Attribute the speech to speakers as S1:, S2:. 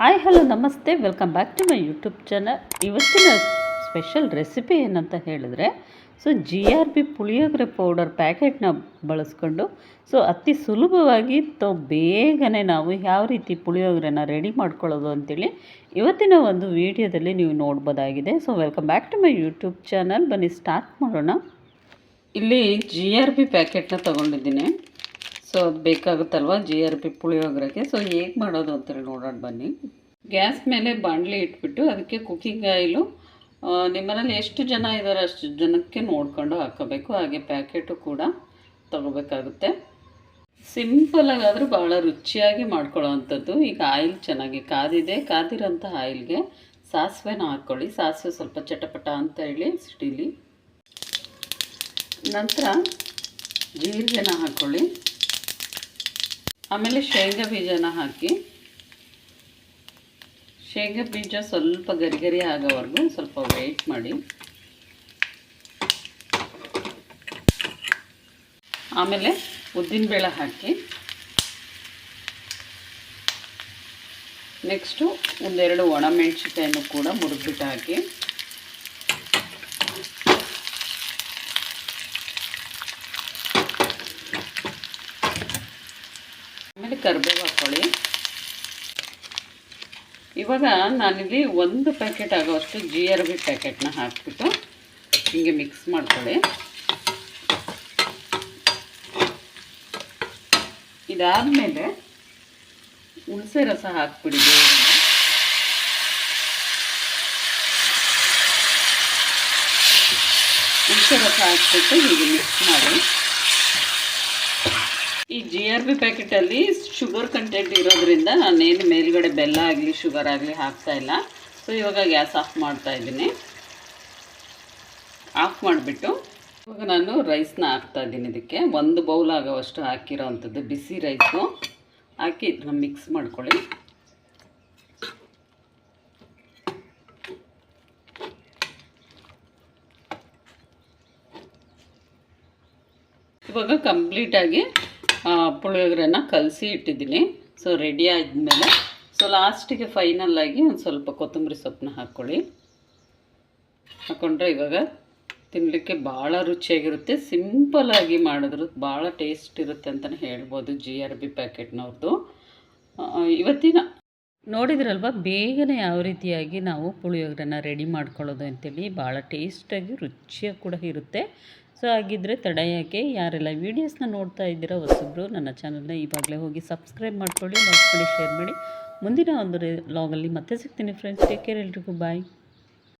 S1: Hi hello ನಮಸ್ತೆ. Welcome back to my YouTube channel ಇವತ್ತಿನ special recipe ಏನಂತ ಹೇಳಿದ್ರೆ so G R B puliyogare powder ಪ್ಯಾಕೆಟ್ನ ಬಳಸ್ಕೊಂಡು so ಅತಿ ಸುಲಭವಾಗಿ ತೊ ಬೇಗನೆ ನಾವು ಯಾವ ರೀತಿ ಪುಳಿಯೋಗರೆನ ರೆಡಿ ಮಾಡ್ಕೊಳ್ಳೋದು ಅಂತೇಳಿ ಇವತ್ತಿನ ಒಂದು ವಿಡಿಯೋದಲ್ಲಿ ನೀವು ನೋಡ್ಬೋದಾಗಿದೆ. So welcome back to my YouTube channel ಬನ್ನಿ ಸ್ಟಾರ್ಟ್ ಮಾಡೋಣ. ಇಲ್ಲಿ ಜಿ ಆರ್ ಬಿ ಪ್ಯಾಕೆಟ್ನ ತೊಗೊಂಡಿದ್ದೀನಿ. ಸೊ ಅದು ಬೇಕಾಗುತ್ತಲ್ವ? ಜಿ ಆರ್ ಪಿ ಪುಳಿಯೋಗರೆಗೆ. ಸೊ ಹೇಗೆ ಮಾಡೋದು ಅಂತೇಳಿ ನೋಡೋಣ ಬನ್ನಿ. ಗ್ಯಾಸ್ ಮೇಲೆ ಬಾಂಡ್ಲಿ ಇಟ್ಬಿಟ್ಟು ಅದಕ್ಕೆ ಕುಕ್ಕಿಂಗ್ ಆಯಿಲು ನಿಮ್ಮನೇಲಿ ಎಷ್ಟು ಜನ ಇದ್ದಾರೆ ಅಷ್ಟು ಜನಕ್ಕೆ ನೋಡ್ಕೊಂಡು ಹಾಕೋಬೇಕು. ಹಾಗೆ ಪ್ಯಾಕೆಟು ಕೂಡ ತಗೋಬೇಕಾಗುತ್ತೆ. ಸಿಂಪಲಾಗಾದರೂ ಭಾಳ ರುಚಿಯಾಗಿ ಮಾಡ್ಕೊಳ್ಳೋ ಅಂಥದ್ದು ಈಗ ಆಯಿಲ್ ಚೆನ್ನಾಗಿ ಕಾದಿದೆ. ಕಾದಿರೋಂಥ ಆಯಿಲ್ಗೆ ಸಾಸಿವೆನ ಹಾಕ್ಕೊಳ್ಳಿ. ಸಾಸಿವೆ ಸ್ವಲ್ಪ ಚಟಪಟ ಅಂತ ಹೇಳಿ ಸಿಡಿಲಿ. ನಂತರ ಜೀರಿಗೆನ ಹಾಕ್ಕೊಳ್ಳಿ. ಆಮೇಲೆ ಶೇಂಗಾ ಬೀಜನ ಹಾಕಿ. ಶೇಂಗಾ ಬೀಜ ಸ್ವಲ್ಪ ಗರಿ ಗರಿ ಆಗೋವರೆಗೂ ಸ್ವಲ್ಪ ವೆಯ್ಟ್ ಮಾಡಿ. ಆಮೇಲೆ ಉದ್ದಿನಬೇಳೆ ಹಾಕಿ. ನೆಕ್ಸ್ಟು ಒಂದೆರಡು ಒಣಮೆಣಸಿಕಾಯನ್ನು ಕೂಡ ಮುರಿದ್ಬಿಟ್ಟು ಹಾಕಿ. ಆಮೇಲೆ ಕರಿಬೇವು ಹಾಕ್ಕೊಳ್ಳಿ. ಇವಾಗ ನಾನಿಲ್ಲಿ ಒಂದು ಪ್ಯಾಕೆಟ್ ಆಗೋಷ್ಟು ಜಿ ಆರ್ ಬಿ ಪ್ಯಾಕೆಟ್ನ ಹಾಕಿಬಿಟ್ಟು ಹೀಗೆ ಮಿಕ್ಸ್ ಮಾಡ್ಕೊಳ್ಳಿ. ಇದಾದಮೇಲೆ ಹುಣಸೆ ರಸ ಹಾಕ್ಬಿಡಿ ಹುಣಸೆ ರಸ ಹಾಕ್ಬಿಟ್ಟು ಹೀಗೆ ಮಿಕ್ಸ್ ಮಾಡಿ. ಈ ಜಿ ಆರ್ ಬಿ ಪ್ಯಾಕೆಟಲ್ಲಿ ಶುಗರ್ ಕಂಟೆಂಟ್ ಇರೋದ್ರಿಂದ ನಾನೇನು ಮೇಲ್ಗಡೆ ಬೆಲ್ಲ ಆಗಲಿ ಶುಗರ್ ಆಗಲಿ ಹಾಕ್ತಾ ಇಲ್ಲ. ಸೊ ಇವಾಗ ಗ್ಯಾಸ್ ಆಫ್ ಮಾಡ್ತಾ ಇದ್ದೀನಿ. ಆಫ್ ಮಾಡಿಬಿಟ್ಟು ಇವಾಗ ನಾನು ರೈಸ್ನ ಹಾಕ್ತಾ ಇದ್ದೀನಿ ಇದಕ್ಕೆ. ಒಂದು ಬೌಲ್ ಆಗೋವಷ್ಟು ಹಾಕಿರೋ ಅಂಥದ್ದು ಬಿಸಿ ರೈಸು ಹಾಕಿ ಇದನ್ನ ಮಿಕ್ಸ್ ಮಾಡ್ಕೊಳ್ಳಿ. ಇವಾಗ ಕಂಪ್ಲೀಟಾಗಿ ಪುಳಿಯೋಗರೆನ ಕಲಸಿ ಇಟ್ಟಿದ್ದೀನಿ. ಸೊ ರೆಡಿ ಆದಮೇಲೆ ಸೊ ಲಾಸ್ಟಿಗೆ ಫೈನಲ್ಲಾಗಿ ಒಂದು ಸ್ವಲ್ಪ ಕೊತ್ತಂಬರಿ ಸೊಪ್ಪನ್ನ ಹಾಕ್ಕೊಳ್ಳಿ ಹಾಕ್ಕೊಂಡ್ರೆ ಇವಾಗ ತಿನ್ನಲಿಕ್ಕೆ ಭಾಳ ರುಚಿಯಾಗಿರುತ್ತೆ. ಸಿಂಪಲಾಗಿ ಮಾಡಿದ್ರು ಭಾಳ ಟೇಸ್ಟ್ ಇರುತ್ತೆ ಅಂತಲೇ ಹೇಳ್ಬೋದು ಜಿ ಆರ್ ಬಿ ಪ್ಯಾಕೆಟ್ನವ್ರದ್ದು ಇವತ್ತಿನ ನೋಡಿದ್ರಲ್ವ? ಬೇಗನೆ ಯಾವ ರೀತಿಯಾಗಿ ನಾವು ಪುಳಿಯೋಗರೆನ ರೆಡಿ ಮಾಡ್ಕೊಳ್ಳೋದು ಅಂತೇಳಿ ಭಾಳ ಟೇಸ್ಟಾಗಿ ರುಚಿಯಾಗಿ ಕೂಡ ಇರುತ್ತೆ. ಸೊ ಹಾಗಿದ್ದರೆ ತಡ ಯಾಕೆ ಯಾರೆಲ್ಲ ವೀಡಿಯೋಸ್ನ ನೋಡ್ತಾ ಇದ್ದೀರಾ ಹೊಸಬ್ರು ನನ್ನ ಚಾನಲ್ನ ಈವಾಗಲೇ ಹೋಗಿ ಸಬ್ಸ್ಕ್ರೈಬ್ ಮಾಡ್ಕೊಳ್ಳಿ, ಲೈಕ್ ಮಾಡಿ, ಶೇರ್ ಮಾಡಿ. ಮುಂದಿನ ಒಂದು ಲಾಗಲ್ಲಿ ಮತ್ತೆ ಸಿಗ್ತೀನಿ ಫ್ರೆಂಡ್ಸ್ ಟೇಕ್ ಕೇರ್ ಎಲ್ರಿಗೂ. ಬಾಯ್